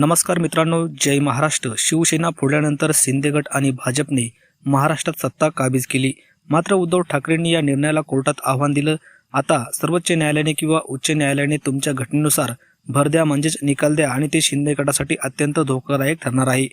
नमस्कार मित्रांनो जय महाराष्ट्र. शिवसेना फोडल्यानंतर शिंदे गट आणि भाजपने महाराष्ट्रात सत्ता काबीज केली. मात्र उद्धव ठाकरेंनी या निर्णयाला कोर्टात आव्हान दिलं. आता सर्वोच्च न्यायालयाने किंवा उच्च न्यायालयाने तुमच्या घटनेनुसार भर द्या म्हणजेच निकाल द्या आणि ते शिंदे गटासाठी अत्यंत धोकादायक ठरणार आहे.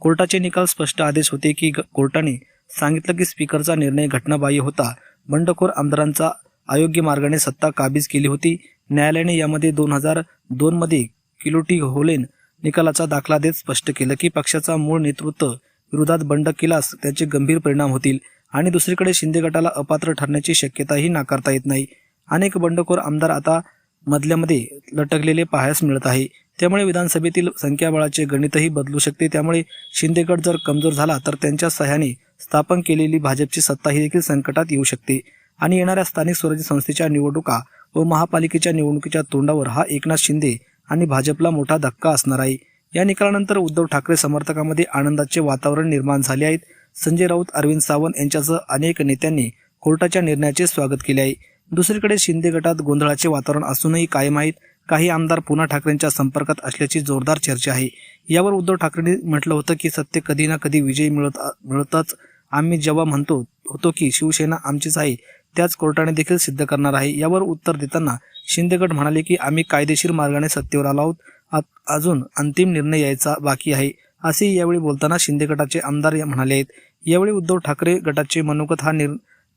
कोर्टाचे निकाल स्पष्ट आदेश होते की ग- कोर्टाने सांगितलं की स्पीकरचा निर्णय घटनाबाह्य होता. बंडखोर आमदारांचा अयोग्य मार्गाने सत्ता काबीज केली होती. न्यायालयाने यामध्ये दोन हजार दोनमध्ये किलोटी होलेन निकालाचा दाखला देत स्पष्ट केलं की पक्षाचा मूळ नेतृत्व विरोधात बंड केल्यास त्याचे गंभीर परिणाम होतील आणि दुसरीकडे शिंदे गटाला अपात्र ठरण्याची शक्यताही नाकारता येत नाही. अनेक बंडखोर आमदार आता मधल्यामध्ये लटकलेले पाहायस मिळत आहे. त्यामुळे विधानसभेतील संख्याबळाचे गणितही बदलू शकते. त्यामुळे शिंदे गट जर कमजोर झाला तर त्यांच्या सहाय्याने स्थापन केलेली भाजपची सत्ता ही देखील संकटात येऊ शकते. आणि येणाऱ्या स्थानिक स्वराज्य संस्थेच्या निवडणुका व महापालिकेच्या निवडणुकीच्या तोंडावर हा एकनाथ शिंदे आणि भाजपला मोठा धक्का असणार आहे. या निकालानंतर उद्धव ठाकरे समर्थकांमध्ये आनंदाचे वातावरण निर्माण झाले आहेत. संजय राऊत अरविंद सावंत यांच्यासह अनेक नेत्यांनी कोर्टाच्या निर्णयाचे स्वागत केले आहे. दुसरीकडे शिंदे गटात गोंधळाचे वातावरण असूनही कायम आहेत. काही आमदार पुन्हा ठाकरेंच्या संपर्कात असल्याची जोरदार चर्चा आहे. यावर उद्धव ठाकरेंनी म्हटलं होतं की सत्य कधी ना कधी विजय मिळत मिळतच आम्ही जेव्हा म्हणतो होतो की शिवसेना आमचीच आहे त्याच कोर्टाने देखील सिद्ध करणार आहे यावर उत्तर देताना शिंदेगड म्हणाले की आम्ही कायदेशीर मार्गाने सत्तेवर आलो आहोत. आ- अजून अंतिम निर्णय यायचा बाकी आहे. असे यावेळी बोलताना शिंदे गटाचे आमदार म्हणाले आहेत यावेळी उद्धव ठाकरे गटाचे मनोगत हा निर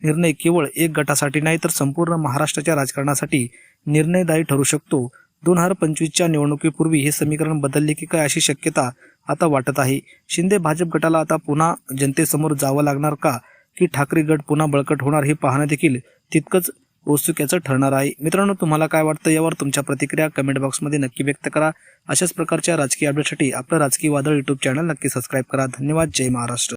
निर्णय केवळ एक गटासाठी नाही तर संपूर्ण महाराष्ट्राच्या राजकारणासाठी निर्णयदायी ठरू शकतो. दोन हजार पंचवीसच्या निवडणुकीपूर्वी हे समीकरण बदलले की काय अशी शक्यता आता वाटत आहे? शिंदे भाजप गटाला आता पुन्हा जनतेसमोर जावं लागणार का? की ठाकरे गट पुन्हा बळकट होणार हे पाहणं देखील तितकंच औत्सुक्याचं ठरणार आहे. मित्रांनो तुम्हाला काय वाटतं यावर तुमच्या प्रतिक्रिया कमेंट बॉक्समध्ये नक्की व्यक्त करा. अशाच प्रकारच्या राजकीय अपडेटसाठी आपलं राजकीय वादळ युट्यूब चॅनल नक्की सबस्क्राईब करा. धन्यवाद. जय महाराष्ट्र.